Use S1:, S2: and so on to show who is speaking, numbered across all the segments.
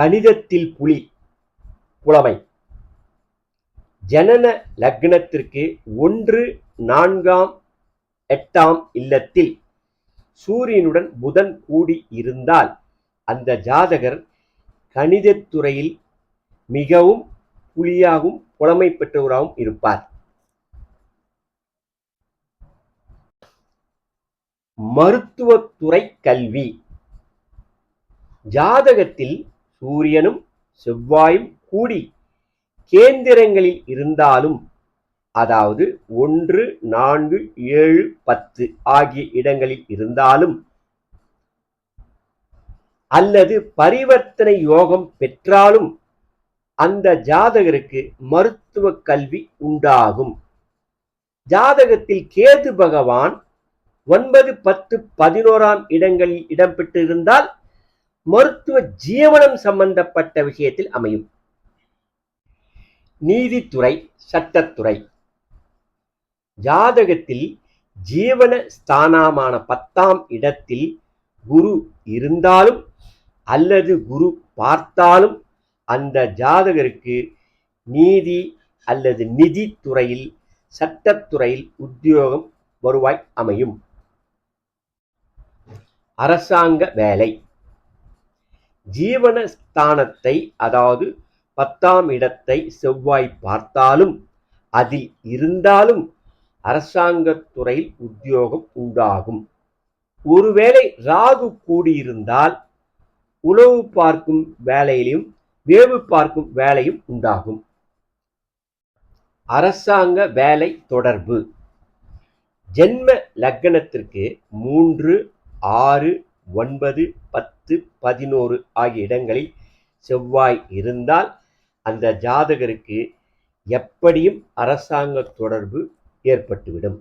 S1: கணிதத்தில் புலி புலமை. ஜனன லக்னத்திற்கு ஒன்று நான்காம் எட்டாம் இல்லத்தில் சூரியனுடன் புதன் கூடி இருந்தால் அந்த ஜாதகர் கணிதத்துறையில் மிகவும் புலியாகவும் புலமை பெற்றவராகவும் இருப்பார். மருத்துவத்துறை கல்வி. ஜாதகத்தில் சூரியனும் செவ்வாயும் கூடி கேந்திரங்களில் இருந்தாலும் அதாவது ஒன்று நான்கு ஏழு பத்து ஆகிய இடங்களில் இருந்தாலும் அல்லது பரிவர்த்தனை யோகம் பெற்றாலும் அந்த ஜாதகருக்கு மருத்துவ கல்வி உண்டாகும். ஜாதகத்தில் கேது பகவான் ஒன்பது பத்து பதினோராம் இடங்களில் இடம்பெற்றிருந்தால் மருத்துவ ஜீவனம் சம்பந்தப்பட்ட விஷயத்தில் அமையும். நீதித்துறை சட்டத்துறை. ஜாதகத்தில் ஜீவன ஸ்தானமான பத்தாம் இடத்தில் குரு இருந்தாலும் அல்லது குரு பார்த்தாலும் அந்த ஜாதகருக்கு நீதி அல்லது நிதித்துறையில் சட்டத்துறையில் உத்தியோகம் வருவாய் அமையும். அரசாங்க வேலை. ஜீவன ஸ்தானத்தை அதாவது பத்தாம் இடத்தை செவ்வாய் பார்த்தாலும் அதில் இருந்தாலும் அரசாங்கத்துறையில் உத்தியோகம் உண்டாகும். ஒருவேளை ராகு கூடியிருந்தால் உணவு பார்க்கும் வேலையிலும் வேவு பார்க்கும் வேலையும் உண்டாகும். அரசாங்க வேலை தொடர்பு. ஜென்ம லக்னத்திற்கு மூன்று ஆறு ஒன்பது பத்து பதினோரு ஆகிய இடங்களில் செவ்வாய் இருந்தால் அந்த ஜாதகருக்கு எப்படியும் அரசாங்க தொடர்பு ஏற்பட்டுவிடும்.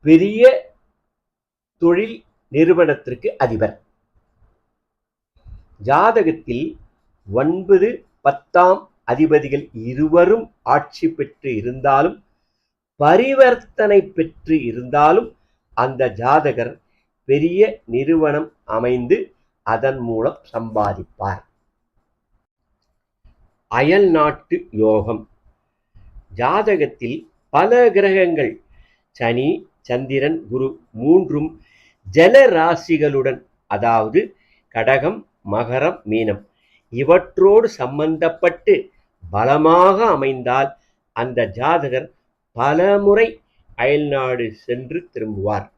S1: பெரிய தொழில் நிறுவனத்திற்கு அதிபர். ஜாதகத்தில் ஒன்பது பத்தாம் அதிபதிகள் இருவரும் ஆட்சி பெற்று இருந்தாலும் பரிவர்த்தனை பெற்று இருந்தாலும் அந்த ஜாதகர் பெரிய நிறுவனம் அமைந்து அதன் மூலம் சம்பாதிப்பார். அயல் நாட்டு யோகம். ஜாதகத்தில் பல கிரகங்கள். சனி சந்திரன் குரு மூன்றும் ஜல ராசிகளுடன் அதாவது கடகம் மகரம் மீனம் இவற்றோடு சம்பந்தப்பட்டு பலமாக அமைந்தால் அந்த ஜாதகர் பலமுறை அயல்நாடு சென்று திரும்புவார்.